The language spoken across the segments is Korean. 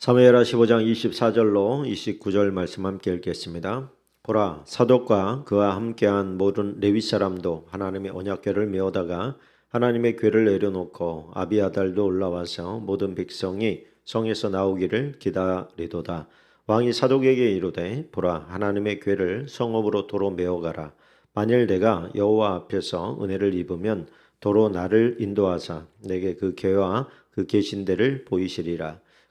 사무엘하 15장 24절로 29절 말씀 함께 읽겠습니다. 보라 사독과 그와 함께한 모든 레위 사람도 하나님의 언약궤를 메어다가 하나님의 궤를 내려놓고 아비아달도 올라와서 모든 백성이 성에서 나오기를 기다리도다. 왕이 사독에게 이르되 보라 하나님의 궤를 성읍으로 도로 메어가라. 만일 내가 여호와 앞에서 은혜를 입으면 도로 나를 인도하사 내게 그 궤와 그 계신 데를 보이시리라.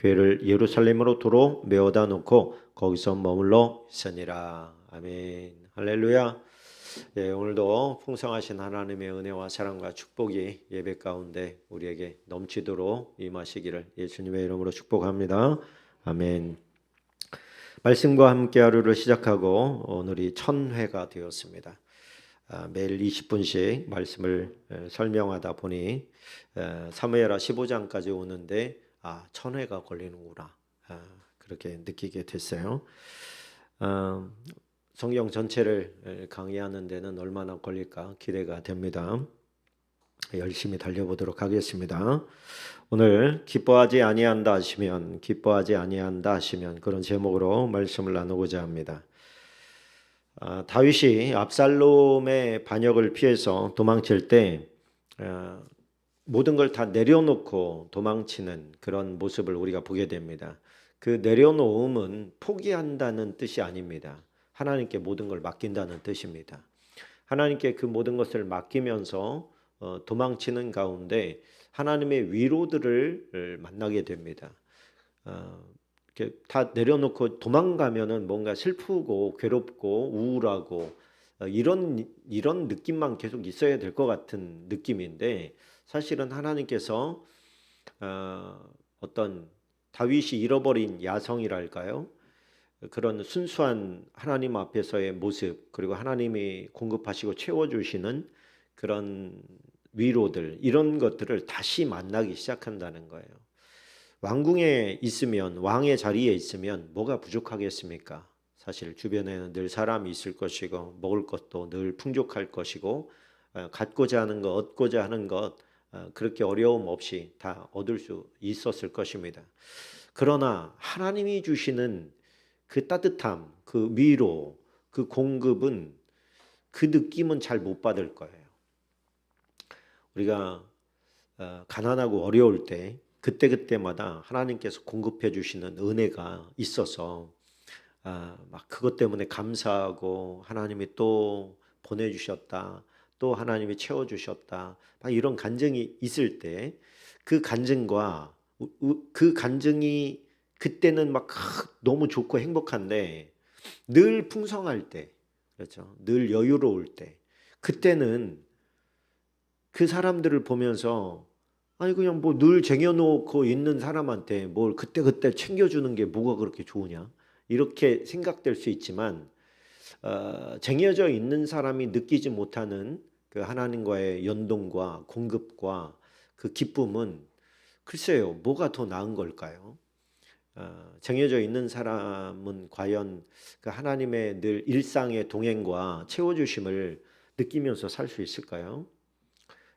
궤를 예루살렘으로 도로 메어다 놓고 거기서 머물러 있으니라. 아멘. 할렐루야. 예, 오늘도 풍성하신 하나님의 은혜와 사랑과 축복이 예배 가운데 우리에게 넘치도록 임하시기를 예수님의 이름으로 축복합니다. 아멘. 말씀과 함께 하루를 시작하고 오늘이 천 회가 되었습니다. 아, 매일 20분씩 말씀을 에, 설명하다 보니 에, 사무엘하 15장까지 오는데 아, 천 회가 걸리는구나. 아, 그렇게 느끼게 됐어요. 아, 성경 전체를 에, 강의하는 데는 얼마나 걸릴까 기대가 됩니다. 열심히 달려보도록 하겠습니다. 오늘 기뻐하지 아니한다 하시면 기뻐하지 아니한다 하시면 그런 제목으로 말씀을 나누고자 합니다. 아, 다윗이 압살롬의 반역을 피해서 도망칠 때 아, 모든 걸 다 내려놓고 도망치는 그런 모습을 우리가 보게 됩니다. 그 내려놓음은 포기한다는 뜻이 아닙니다. 하나님께 모든 걸 맡긴다는 뜻입니다. 하나님께 그 모든 것을 맡기면서 어, 도망치는 가운데 하나님의 위로들을 만나게 됩니다. 어, 이렇게 다 내려놓고 도망가면은 뭔가 슬프고 괴롭고 우울하고 어, 이런 이런 느낌만 계속 있어야 될 것 같은 느낌인데 사실은 하나님께서 어, 어떤 다윗이 잃어버린 야성이랄까요? 그런 순수한 하나님 앞에서의 모습 그리고 하나님이 공급하시고 채워주시는 그런 위로들 이런 것들을 다시 만나기 시작한다는 거예요. 왕궁에 있으면 왕의 자리에 있으면 뭐가 부족하겠습니까? 사실 주변에는 늘 사람이 있을 것이고 먹을 것도 늘 풍족할 것이고 어, 갖고자 하는 것, 얻고자 하는 것 어, 그렇게 어려움 없이 다 얻을 수 있었을 것입니다. 그러나 하나님이 주시는 그 따뜻함, 그 위로, 그 공급은 그 느낌은 잘 못 받을 거예요. 우리가 어, 가난하고 어려울 때 그때 그때마다 하나님께서 공급해 주시는 은혜가 있어서 아, 막 그것 때문에 감사하고 하나님이 또 보내주셨다, 또 하나님이 채워주셨다, 막 이런 간증이 있을 때 그 간증과 그 간증이 그때는 막 너무 좋고 행복한데 늘 풍성할 때, 그렇죠? 늘 여유로울 때, 그때는 그 사람들을 보면서 아니 그냥 뭐 늘 쟁여놓고 있는 사람한테 뭘 그때 그때 챙겨주는 게 뭐가 그렇게 좋으냐 이렇게 생각될 수 있지만 어, 쟁여져 있는 사람이 느끼지 못하는 그 하나님과의 연동과 공급과 그 기쁨은 글쎄요 뭐가 더 나은 걸까요? 어, 정해져 있는 사람은 과연 그 하나님의 늘 일상의 동행과 채워주심을 느끼면서 살 수 있을까요?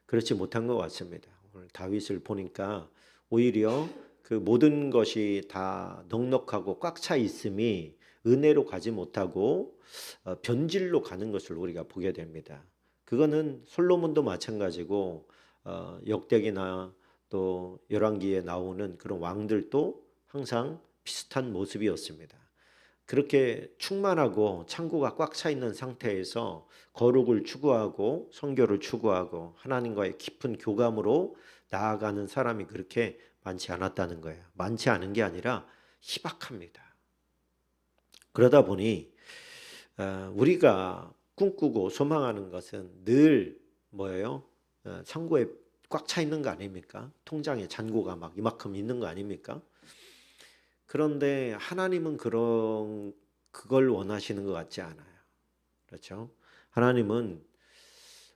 그렇지 못한 것 같습니다. 오늘 다윗을 보니까 오히려 그 모든 것이 다 넉넉하고 꽉 차 있음이 은혜로 가지 못하고 어, 변질로 가는 것을 우리가 보게 됩니다. 그거는 솔로몬도 마찬가지고 어, 역대기나 또 열왕기에 나오는 그런 왕들도 항상 비슷한 모습이었습니다. 그렇게 충만하고 창고가 꽉 차 있는 상태에서 거룩을 추구하고 성교를 추구하고 하나님과의 깊은 교감으로 나아가는 사람이 그렇게 많지 않았다는 거예요. 많지 않은 게 아니라 희박합니다. 그러다 보니 어, 우리가 꿈꾸고 소망하는 것은 늘 뭐예요? 어, 창고에 꽉 차 있는 거 아닙니까? 통장에 잔고가 막 이만큼 있는 거 아닙니까? 그런데 하나님은 그런 그걸 원하시는 것 같지 않아요. 그렇죠? 하나님은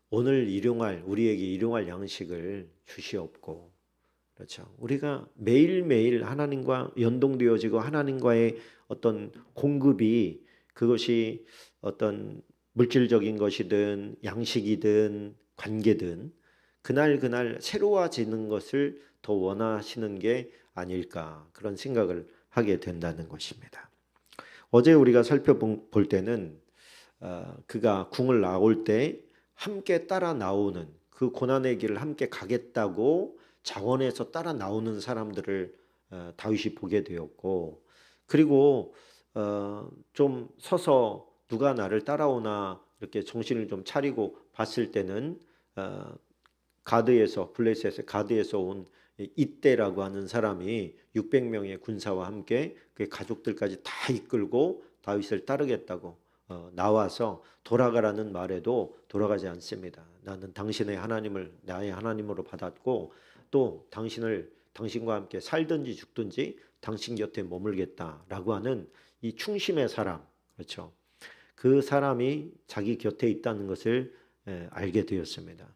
오늘 일용할 우리에게 일용할 양식을 주시옵고 그렇죠. 우리가 매일매일 하나님과 연동되어지고 하나님과의 어떤 공급이 그것이 어떤 물질적인 것이든 양식이든 관계든 그날 그날 새로워지는 것을 더 원하시는 게 아닐까 그런 생각을 하게 된다는 것입니다. 어제 우리가 살펴볼 때는 어, 그가 궁을 나올 때 함께 따라 나오는 그 고난의 길을 함께 가겠다고 자원해서 따라 나오는 사람들을 어, 다윗이 보게 되었고 그리고 어, 좀 서서 누가 나를 따라오나 이렇게 정신을 좀 차리고 봤을 때는 어, 가드에서 블레셋의 가드에서 온 이때라고 하는 사람이 600명의 군사와 함께 그 가족들까지 다 이끌고 다윗을 따르겠다고 어, 나와서 돌아가라는 말에도 돌아가지 않습니다. 나는 당신의 하나님을 나의 하나님으로 받았고 또 당신을 당신과 함께 살든지 죽든지 당신 곁에 머물겠다라고 하는 이 충심의 사람 그렇죠. 그 사람이 자기 곁에 있다는 것을 에, 알게 되었습니다.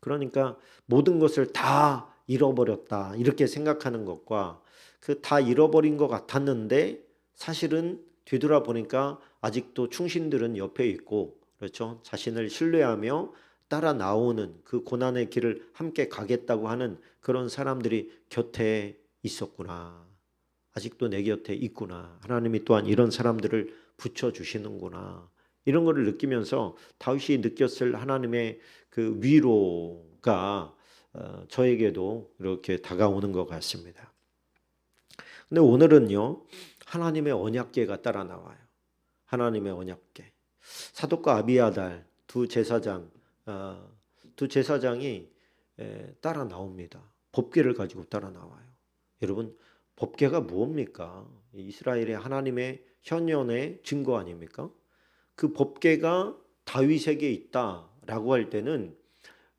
그러니까 모든 것을 다 잃어버렸다 이렇게 생각하는 것과 그 다 잃어버린 것 같았는데 사실은 뒤돌아 보니까 아직도 충신들은 옆에 있고 그렇죠? 자신을 신뢰하며 따라 나오는 그 고난의 길을 함께 가겠다고 하는 그런 사람들이 곁에 있었구나. 아직도 내 곁에 있구나. 하나님이 또한 이런 사람들을 붙여 주시는구나 이런 것을 느끼면서 다윗이 느꼈을 하나님의 그 위로가 어, 저에게도 이렇게 다가오는 것 같습니다. 근데 오늘은요 하나님의 언약계가 따라 나와요. 하나님의 언약계. 사독과 아비아달 두 제사장 어, 두 제사장이 에, 따라 나옵니다. 법계를 가지고 따라 나와요. 여러분 법계가 무엇입니까? 이스라엘의 하나님의 현현의 증거 아닙니까? 그 법계가 다윗에게 있다라고 할 때는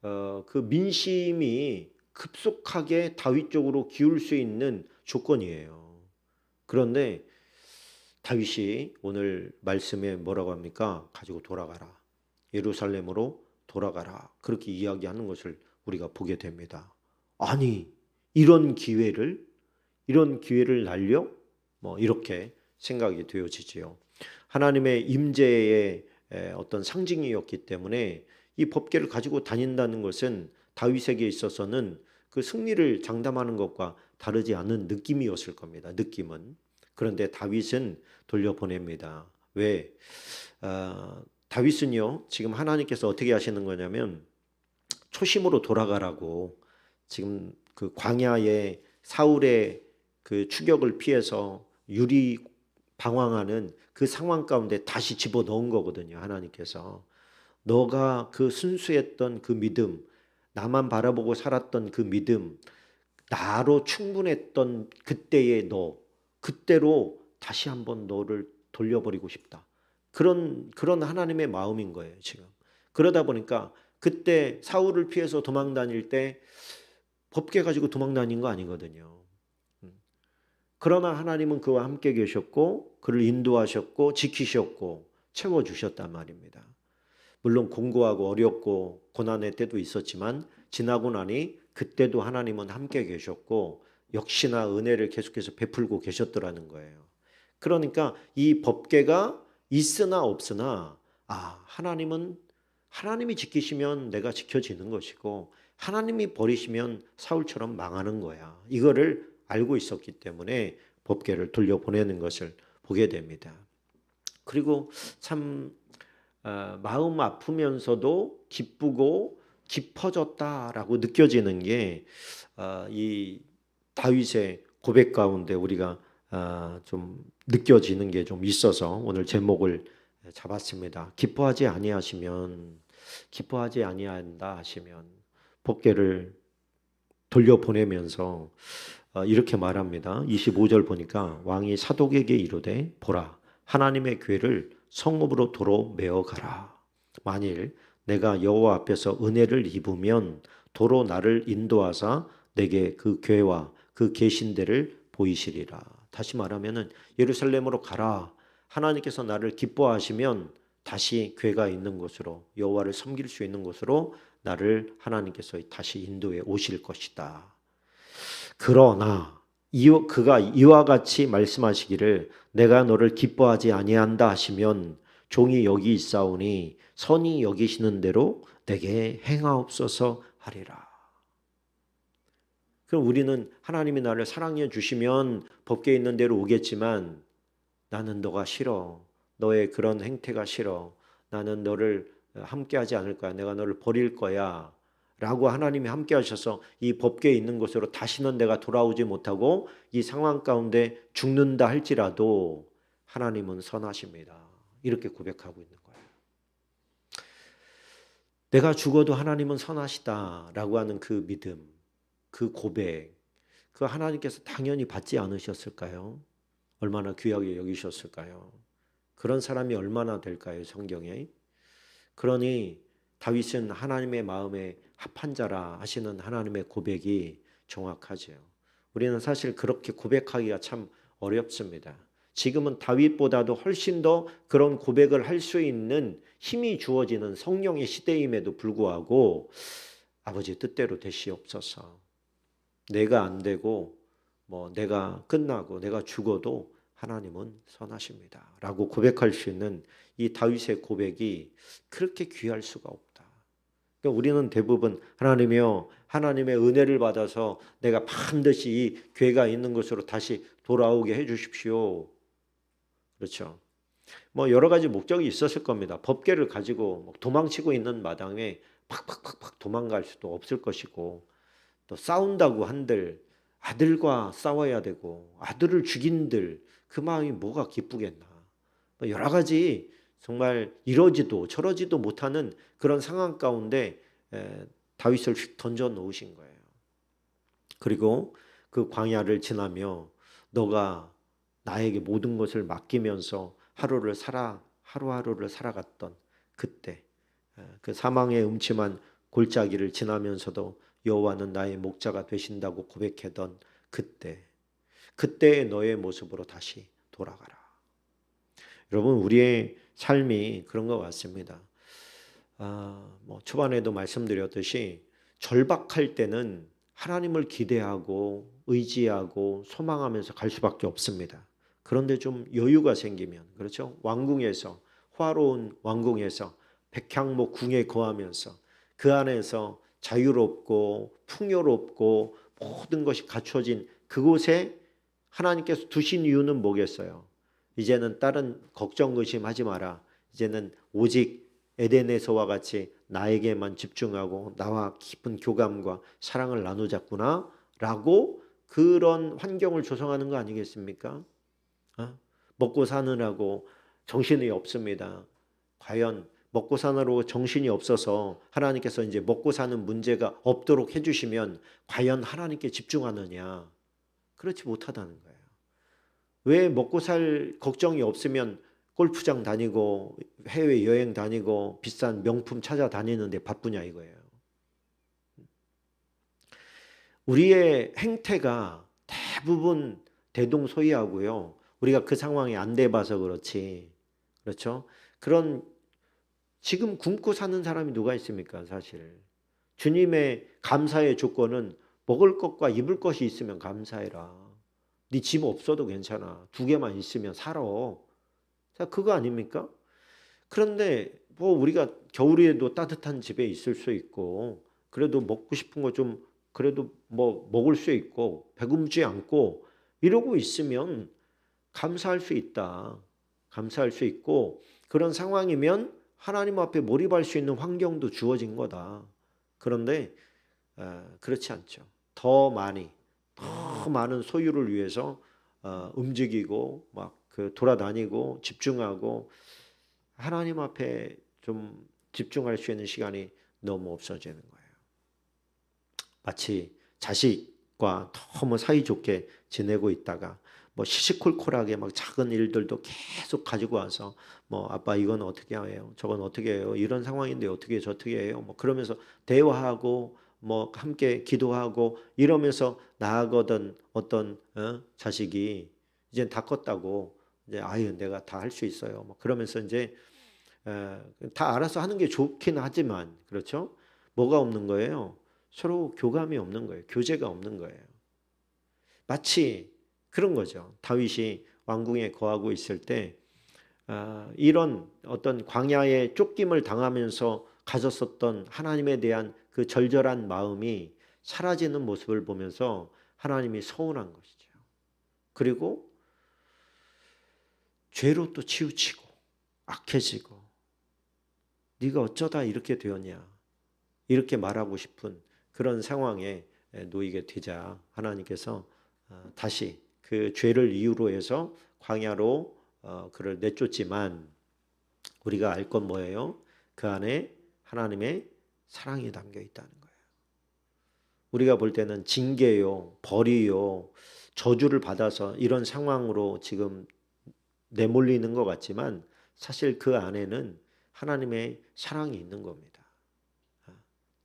어, 그 민심이 급속하게 다윗 쪽으로 기울 수 있는 조건이에요. 그런데 다윗이 오늘 말씀에 뭐라고 합니까? 가지고 돌아가라. 예루살렘으로 돌아가라. 그렇게 이야기하는 것을 우리가 보게 됩니다. 아니, 이런 기회를 이런 기회를 날려 뭐 이렇게 생각이 되어지지요. 하나님의 임재의 어떤 상징이었기 때문에 이 법계를 가지고 다닌다는 것은 다윗에게 있어서는 그 승리를 장담하는 것과 다르지 않은 느낌이었을 겁니다. 느낌은. 그런데 다윗은 돌려보냅니다. 왜? 어, 다윗은요, 지금 하나님께서 어떻게 하시는 거냐면, 초심으로 돌아가라고 지금 그 광야에 사울의 그 추격을 피해서 유리 방황하는 그 상황 가운데 다시 집어 넣은 거거든요. 하나님께서. 너가 그 순수했던 그 믿음, 나만 바라보고 살았던 그 믿음, 나로 충분했던 그때의 너, 그때로 다시 한번 너를 돌려버리고 싶다. 그런 그런 하나님의 마음인 거예요, 지금. 그러다 보니까 그때 사울을 피해서 도망 다닐 때 법계 가지고 도망 다닌 거 아니거든요. 음. 그러나 하나님은 그와 함께 계셨고 그를 인도하셨고 지키셨고 채워 주셨단 말입니다. 물론 공고하고 어렵고 고난의 때도 있었지만 지나고 나니 그때도 하나님은 함께 계셨고 역시나 은혜를 계속해서 베풀고 계셨더라는 거예요. 그러니까 이 법계가 있으나 없으나 아 하나님은 하나님이 지키시면 내가 지켜지는 것이고 하나님이 버리시면 사울처럼 망하는 거야. 이거를 알고 있었기 때문에 법계를 돌려보내는 것을 보게 됩니다. 그리고 참 어, 마음 아프면서도 기쁘고 깊어졌다라고 느껴지는 게이 어, 다윗의 고백 가운데 우리가 어, 좀 느껴지는 게 좀 있어서 오늘 제목을 잡았습니다. 기뻐하지 아니하시면 기뻐하지 아니한다 하시면 법계를 돌려보내면서 이렇게 말합니다. 25절 보니까 왕이 사독에게 이르되 보라 하나님의 괴를 성읍으로 도로 메어 가라. 만일 내가 여호와 앞에서 은혜를 입으면 도로 나를 인도하사 내게 그 괴와 그 계신대를 보이시리라. 다시 말하면은 예루살렘으로 가라. 하나님께서 나를 기뻐하시면 다시 괴가 있는 곳으로 여호와를 섬길 수 있는 곳으로 나를 하나님께서 다시 인도해 오실 것이다. 그러나 이 그가 이와 같이 말씀하시기를 내가 너를 기뻐하지 아니한다 하시면 종이 여기 있사오니 선이 여기시는 대로 내게 행하옵소서 하리라. 그럼 우리는 하나님이 나를 사랑해 주시면 법계에 있는 대로 오겠지만 나는 너가 싫어. 너의 그런 행태가 싫어. 나는 너를 함께하지 않을 거야. 내가 너를 버릴 거야. 라고 하나님이 함께 하셔서 이 법계에 있는 곳으로 다시는 내가 돌아오지 못하고 이 상황 가운데 죽는다 할지라도 하나님은 선하십니다. 이렇게 고백하고 있는 거예요. 내가 죽어도 하나님은 선하시다라고 하는 그 믿음, 그 고백, 그 하나님께서 당연히 받지 않으셨을까요? 얼마나 귀하게 여기셨을까요? 그런 사람이 얼마나 될까요, 성경에? 그러니 다윗은 하나님의 마음에 합한 자라 하시는 하나님의 고백이 정확하죠. 우리는 사실 그렇게 고백하기가 참 어렵습니다. 지금은 다윗보다도 훨씬 더 그런 고백을 할 수 있는 힘이 주어지는 성령의 시대임에도 불구하고 아버지 뜻대로 되시옵소서. 내가 안 되고 뭐 내가 끝나고 내가 죽어도 하나님은 선하십니다. 라고 고백할 수 있는 이 다윗의 고백이 그렇게 귀할 수가 없다. 그러니까 우리는 대부분 하나님이여 하나님의 은혜를 받아서 내가 반드시 이 괴가 있는 곳으로 다시 돌아오게 해 주십시오. 그렇죠. 뭐 여러 가지 목적이 있었을 겁니다. 법계를 가지고 도망치고 있는 마당에 팍팍팍팍 도망갈 수도 없을 것이고 또 싸운다고 한들 아들과 싸워야 되고 아들을 죽인들 그 마음이 뭐가 기쁘겠나. 뭐 여러 가지 정말 이러지도 저러지도 못하는 그런 상황 가운데 다윗을 휙 던져 놓으신 거예요. 그리고 그 광야를 지나며 너가 나에게 모든 것을 맡기면서 하루를 살아 하루하루를 살아갔던 그때 그 사망의 음침한 골짜기를 지나면서도 여호와는 나의 목자가 되신다고 고백했던 그때 그때의 너의 모습으로 다시 돌아가라. 여러분 우리의 삶이 그런 것 같습니다. 아, 뭐 초반에도 말씀드렸듯이 절박할 때는 하나님을 기대하고 의지하고 소망하면서 갈 수밖에 없습니다. 그런데 좀 여유가 생기면 그렇죠? 왕궁에서 화로운 왕궁에서 백향목 궁에 거하면서 그 안에서 자유롭고 풍요롭고 모든 것이 갖춰진 그곳에 하나님께서 두신 이유는 뭐겠어요? 이제는 다른 걱정 의심하지 마라. 이제는 오직 에덴에서와 같이 나에게만 집중하고 나와 깊은 교감과 사랑을 나누자꾸나 라고 그런 환경을 조성하는 거 아니겠습니까? 어? 먹고 사느라고 정신이 없습니다. 과연 먹고 사느라고 정신이 없어서 하나님께서 이제 먹고 사는 문제가 없도록 해주시면 과연 하나님께 집중하느냐? 그렇지 못하다는 거예요. 왜 먹고 살 걱정이 없으면 골프장 다니고 해외 여행 다니고 비싼 명품 찾아다니는데 바쁘냐 이거예요. 우리의 행태가 대부분 대동소이하고요. 우리가 그 상황에 안 돼봐서 그렇지. 그렇죠? 그런 지금 굶고 사는 사람이 누가 있습니까, 사실. 주님의 감사의 조건은 먹을 것과 입을 것이 있으면 감사해라. 네 집 없어도 괜찮아. 두 개만 있으면 살아. 자, 그거 아닙니까? 그런데 뭐 우리가 겨울에도 따뜻한 집에 있을 수 있고 그래도 먹고 싶은 거 좀 그래도 뭐 먹을 수 있고 배굶지 않고 이러고 있으면 감사할 수 있다. 감사할 수 있고 그런 상황이면 하나님 앞에 몰입할 수 있는 환경도 주어진 거다. 그런데 어, 그렇지 않죠. 더 많이 더 많은 소유를 위해서 어, 움직이고 막 그 돌아다니고 집중하고 하나님 앞에 좀 집중할 수 있는 시간이 너무 없어지는 거예요. 마치 자식과 너무 사이좋게 지내고 있다가 뭐 시시콜콜하게 막 작은 일들도 계속 가지고 와서 뭐 아빠 이건 어떻게 해요? 저건 어떻게 해요? 이런 상황인데 어떻게 저떻게 해요? 뭐 그러면서 대화하고 뭐 함께 기도하고 이러면서 나아가던 어떤 어? 자식이 이제 다 컸다고 이제 아유 내가 다 할 수 있어요. 뭐 그러면서 이제 에, 다 알아서 하는 게 좋긴 하지만 그렇죠? 뭐가 없는 거예요? 서로 교감이 없는 거예요. 교제가 없는 거예요. 마치 그런 거죠. 다윗이 왕궁에 거하고 있을 때 아, 이런 어떤 광야에 쫓김을 당하면서 가졌었던 하나님에 대한 그 절절한 마음이 사라지는 모습을 보면서 하나님이 서운한 것이죠. 그리고 죄로 또 치우치고 악해지고 네가 어쩌다 이렇게 되었냐 이렇게 말하고 싶은 그런 상황에 놓이게 되자 하나님께서 어, 다시 그 죄를 이유로 해서 광야로 어, 그를 내쫓지만 우리가 알 건 뭐예요? 그 안에 하나님의 사랑이 담겨 있다는 거예요. 우리가 볼 때는 징계요, 벌이요, 저주를 받아서 이런 상황으로 지금 내몰리는 것 같지만 사실 그 안에는 하나님의 사랑이 있는 겁니다. 아,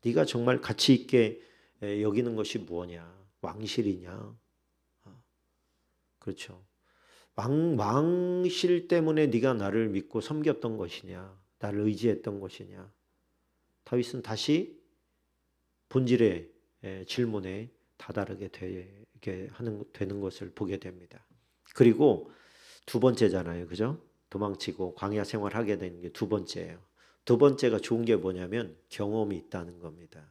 네가 정말 가치 있게 여기는 것이 무엇냐? 왕실이냐? 아, 그렇죠. 왕 왕실 때문에 네가 나를 믿고 섬겼던 것이냐? 나를 의지했던 것이냐? 다윗은 다시 본질의 질문에 다다르게 되게 하는 되는 것을 보게 됩니다. 그리고 두 번째잖아요. 그죠? 도망치고 광야 생활하게 되는 게 두 번째예요. 두 번째가 좋은 게 뭐냐면 경험이 있다는 겁니다.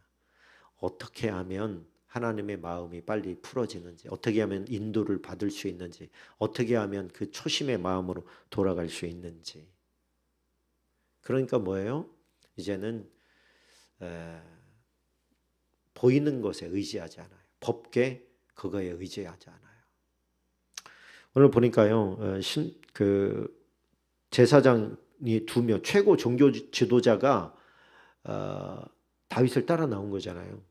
어떻게 하면 하나님의 마음이 빨리 풀어지는지, 어떻게 하면 인도를 받을 수 있는지, 어떻게 하면 그 초심의 마음으로 돌아갈 수 있는지. 그러니까 뭐예요? 이제는 에, 보이는 것에 의지하지 않아요. 법계 그거에 의지하지 않아요. 오늘 보니까요, 어, 신, 그 제사장이 두 명, 최고 종교 지도자가 어, 다윗을 따라 나온 거잖아요.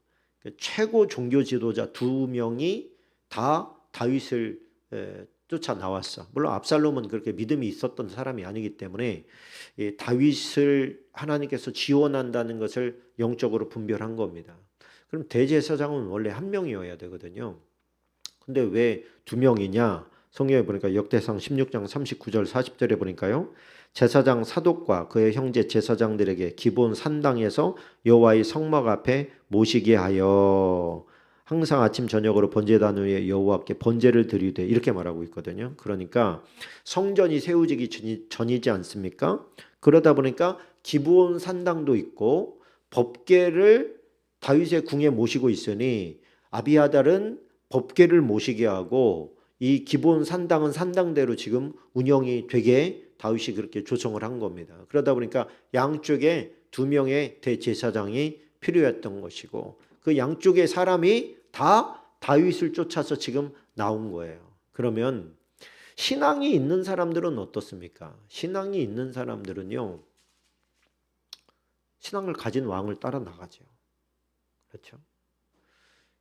그 최고 종교 지도자 두 명이 다 다윗을 에, 쫓아 나왔어. 물론 압살롬은 그렇게 믿음이 있었던 사람이 아니기 때문에 이 다윗을 하나님께서 지원한다는 것을 영적으로 분별한 겁니다. 그럼 대제사장은 원래 한 명이어야 되거든요. 근데 왜 두 명이냐? 성경에 보니까 역대상 16장 39절 40절에 보니까요. 제사장 사독과 그의 형제 제사장들에게 기본 산당에서 여호와의 성막 앞에 모시게 하여 항상 아침 저녁으로 번제단 위에 여호와께 번제를 드리되 이렇게 말하고 있거든요. 그러니까 성전이 세워지기 전이지 않습니까? 그러다 보니까 기본 산당도 있고 법계를 다윗의 궁에 모시고 있으니 아비아달은 법계를 모시게 하고 이 기본 산당은 산당대로 지금 운영이 되게 다윗이 그렇게 조성을 한 겁니다. 그러다 보니까 양쪽에 두 명의 대제사장이 필요했던 것이고 그 양쪽의 사람이 다 다윗을 쫓아서 지금 나온 거예요. 그러면 신앙이 있는 사람들은 어떻습니까? 신앙이 있는 사람들은요. 신앙을 가진 왕을 따라 나가죠. 그렇죠?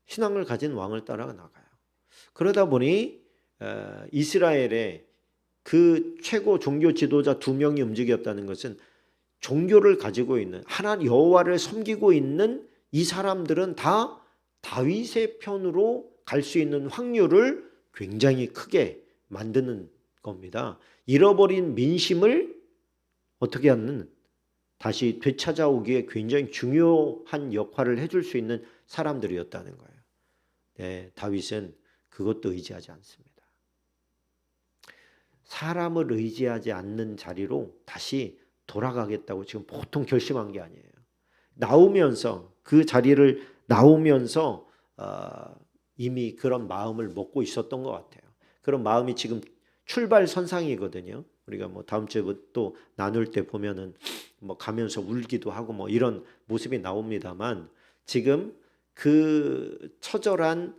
신앙을 가진 왕을 따라 나가요. 그러다 보니 어, 이스라엘의 그 최고 종교 지도자 두 명이 움직였다는 것은 종교를 가지고 있는 하나님 여호와를 섬기고 있는 이 사람들은 다 다윗의 편으로 갈 수 있는 확률을 굉장히 크게 만드는 겁니다. 잃어버린 민심을 어떻게 하는 다시 되찾아오기에 굉장히 중요한 역할을 해줄 수 있는 사람들이었다는 거예요. 네, 다윗은 그것도 의지하지 않습니다. 사람을 의지하지 않는 자리로 다시 돌아가겠다고 지금 보통 결심한 게 아니에요. 나오면서 그 자리를 나오면서 어, 이미 그런 마음을 먹고 있었던 것 같아요. 그런 마음이 지금 출발 선상이거든요. 우리가 뭐 다음 주에 또 나눌 때 보면은 뭐 가면서 울기도 하고 뭐 이런 모습이 나옵니다만 지금 그 처절한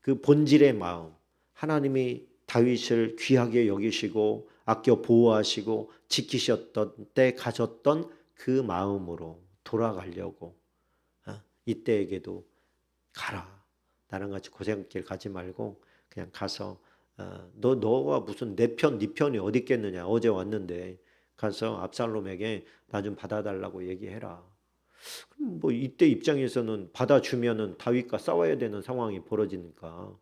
그 본질의 마음 하나님이 다윗을 귀하게 여기시고 아껴 보호하시고 지키셨던 때 가졌던 그 마음으로 돌아가려고 어? 이때에게도 가라. 나랑 같이 고생길 가지 말고 그냥 가서 어, 너 너가 무슨 내 편, 네 편이 어디 있겠느냐. 어제 왔는데 가서 압살롬에게 나 좀 받아달라고 얘기해라. 뭐 이때 입장에서는 받아주면은 다윗과 싸워야 되는 상황이 벌어지니까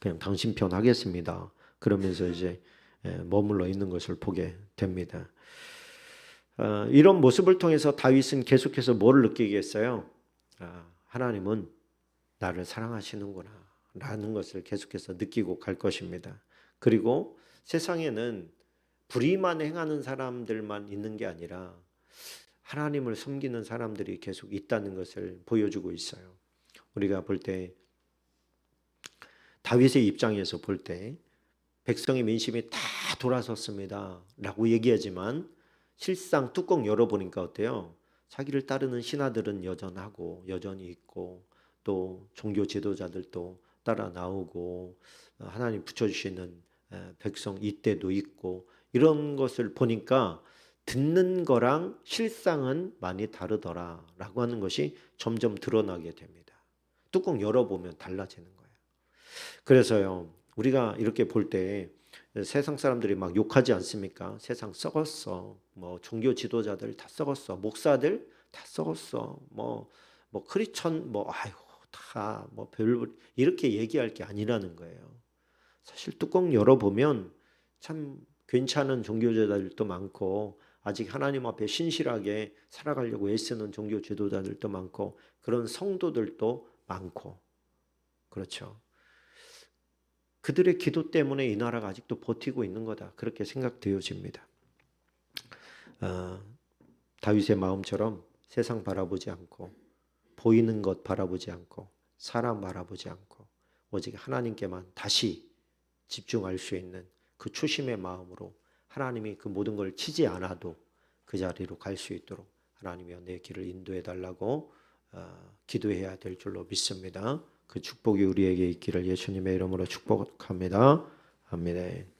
그냥 당신 편 하겠습니다. 그러면서 이제 에, 머물러 있는 것을 보게 됩니다. 어, 이런 모습을 통해서 다윗은 계속해서 뭘 느끼겠어요? 아, 하나님은 나를 사랑하시는구나 라는 것을 계속해서 느끼고 갈 것입니다. 그리고 세상에는 불의만 행하는 사람들만 있는 게 아니라 하나님을 섬기는 사람들이 계속 있다는 것을 보여주고 있어요. 우리가 볼 때 다윗의 입장에서 볼 때 백성의 민심이 다 돌아섰습니다라고 얘기하지만 실상 뚜껑 열어보니까 어때요? 자기를 따르는 신하들은 여전하고 여전히 있고 또 종교 지도자들도 따라 나오고 어, 하나님 붙여주시는 에, 백성 이때도 있고 이런 것을 보니까 듣는 거랑 실상은 많이 다르더라 라고 하는 것이 점점 드러나게 됩니다. 뚜껑 열어보면 달라지는 거예요. 그래서요 우리가 이렇게 볼 때 세상 사람들이 막 욕하지 않습니까? 세상 썩었어. 뭐 종교 지도자들 다 썩었어. 목사들 다 썩었어. 뭐 뭐 크리스천 뭐 아이고 다 뭐 별 이렇게 얘기할 게 아니라는 거예요. 사실 뚜껑 열어보면 참 괜찮은 종교자들도 많고 아직 하나님 앞에 신실하게 살아가려고 애쓰는 종교 지도자들도 많고 그런 성도들도 많고 그렇죠. 그들의 기도 때문에 이 나라가 아직도 버티고 있는 거다. 그렇게 생각되어집니다. 아, 다윗의 마음처럼 세상 바라보지 않고 보이는 것 바라보지 않고 사람 바라보지 않고 오직 하나님께만 다시 집중할 수 있는 그 초심의 마음으로 하나님이 그 모든 걸 치지 않아도 그 자리로 갈 수 있도록 하나님이여 내 길을 인도해 달라고 어, 기도해야 될 줄로 믿습니다. 그 축복이 우리에게 있기를 예수님의 이름으로 축복합니다. 아멘.